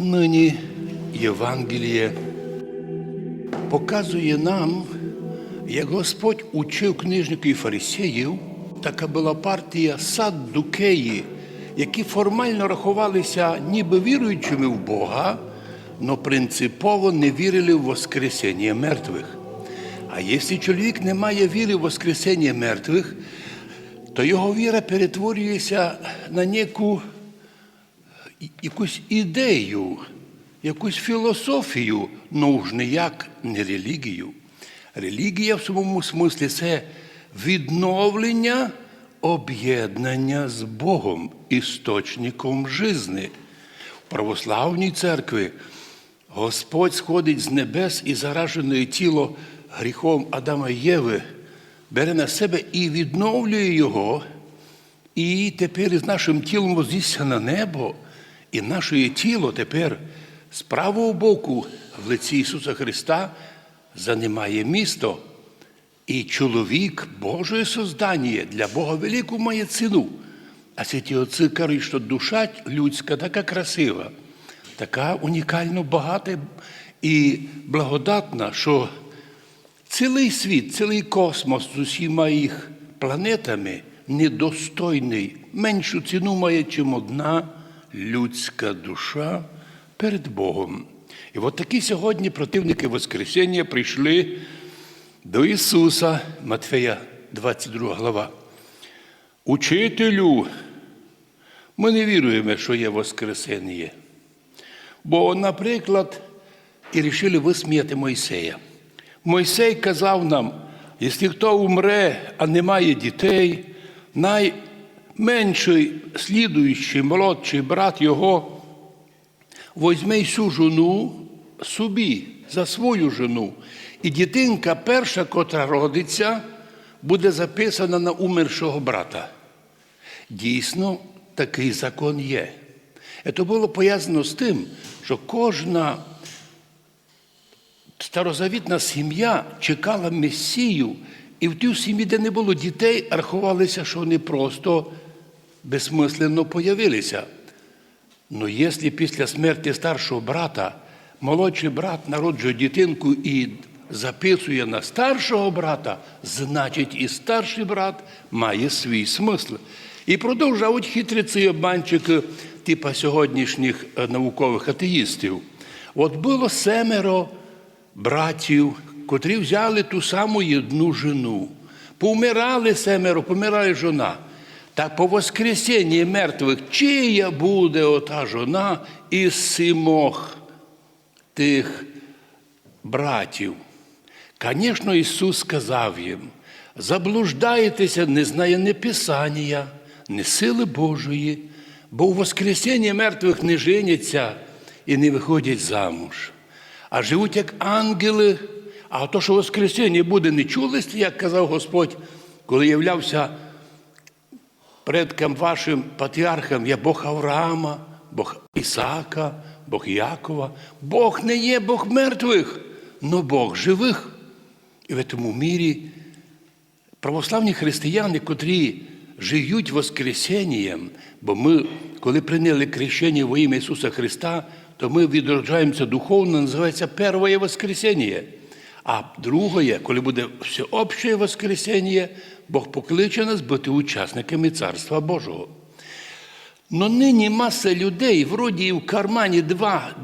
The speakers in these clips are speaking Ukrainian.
Нині Євангеліє показує нам, як Господь учив книжників і фарисеїв, така була партія саддукеї, які формально рахувалися ніби віруючими в Бога, але принципово не вірили в Воскресення мертвих. А якщо чоловік не має віри в Воскресення мертвих, то його віра перетворюється на неку якусь ідею, якусь філософію, ну ж ніяк не релігію. Релігія в самому смислі це відновлення об'єднання з Богом, істочником жизни. В православній церкві Господь сходить з небес і заражене тіло гріхом Адама і Єви, бере на себе і відновлює його. І тепер із нашим тілом вознісся на небо, і наше тіло тепер з правого боку в лиці Ісуса Христа занимає місто. І чоловік Боже создання для Бога велику має ціну. А святі отці кажуть, що душа людська така красива, така унікально багата і благодатна, що цілий світ, цілий космос з усіма їх планетами недостойний, меншу ціну має, чим одна людська душа перед Богом. І от такі сьогодні противники Воскресіння прийшли до Ісуса, Матфея, 22 глава. Учителю, ми не віруємо, що є Воскресення. Бо, наприклад, і рішили висміяти Мойсея. Мойсей казав нам, якщо хто умре, а не має дітей, найменший слідуючий молодший брат його возьме всю жону собі за свою жону. І дитинка перша, котра родиться, буде записана на умершого брата. Дійсно, такий закон є. Це було пов'язано з тим, що кожна старозавітна сім'я чекала Месію, і в тій сім'ї, де не було дітей, рахувалися, що вони просто безсмислено появилися. Ну, якщо після смерті старшого брата молодший брат народжує дитинку і записує на старшого брата, значить і старший брат має свій смисл. І продовжують хитриці і обманчики типа сьогоднішніх е, наукових атеїстів. От було семеро братів, котрі взяли ту саму одну жену. Помирали семеро, помирає жона. Так по воскресенні мертвих, чия буде ота жона із сімох тих братів? Звісно, Ісус сказав їм, заблуждаєтеся, не знає ні Писання, ні сили Божої, бо у воскресенні мертвих не женяться і не виходять замуж, а живуть як ангели. А то, що Воскресіння буде, не чули, як казав Господь, коли являвся предкам вашим патріархам, я Бог Авраама, Бог Ісаака, Бог Якова. Бог не є Бог мертвих, но Бог живих. І в цьому мірі православні християни, котрі живуть Воскресенням, бо ми, коли прийняли крещення во ім'я Ісуса Христа, то ми відроджаємося духовно, називається Перше Воскресення. А друге, коли буде всеобще Воскресення, Бог покличе нас бути учасниками Царства Божого. Но нині маса людей, вроді і в кармані два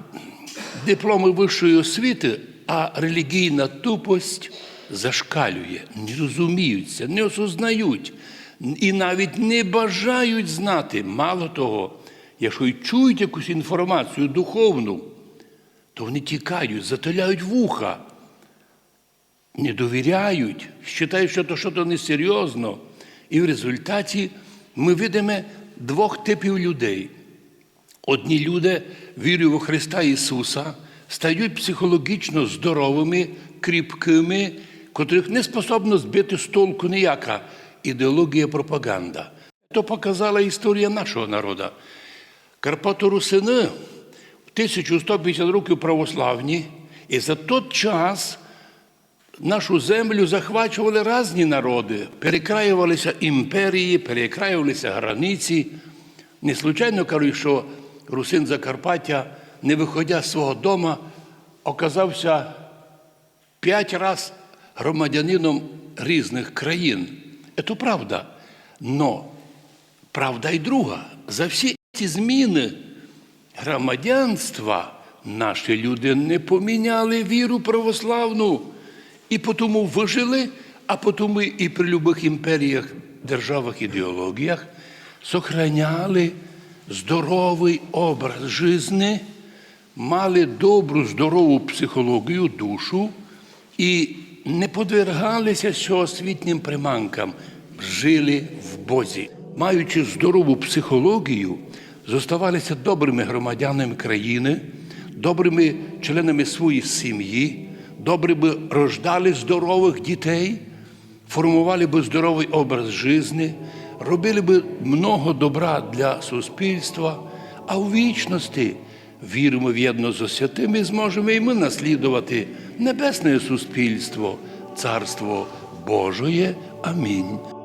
дипломи вищої освіти, а релігійна тупость зашкалює, не розуміються, не осознають і навіть не бажають знати. Мало того, якщо й чують якусь інформацію духовну, то вони тікають, затиляють вуха, не довіряють, вважають, що то щось несерйозно. І в результаті ми видимо двох типів людей. Одні люди, вірю в Христа Ісуса, стають психологічно здоровими, кріпкими, котрих не способно збити з толку ніяка ідеологія пропаганда. То показала історія нашого народу. Карпато-Русини в 1150 років православні, і за той час нашу землю захвачували різні народи, перекраювалися імперії, перекраювалися границі. Не случайно кажуть, що Русин Закарпаття не виходя з свого дома, оказався п'ять раз громадянином різних країн. Це правда. Но правда і друга. За всі ці зміни громадянства наші люди не поміняли віру православну і тому вижили, а тому і при любих імперіях, державах, ідеологіях сохраняли здоровий образ житті, мали добру, здорову психологію, душу і не подвергалися сьогосвітнім приманкам, жили в Бозі. Маючи здорову психологію, зоставалися добрими громадянами країни, добрими членами своєї сім'ї, добре би рождали здорових дітей, формували би здоровий образ житті, робили би много добра для суспільства, а у вічності віримо в єдно з святими, зможемо і ми наслідувати небесне суспільство, царство Божоє. Амінь.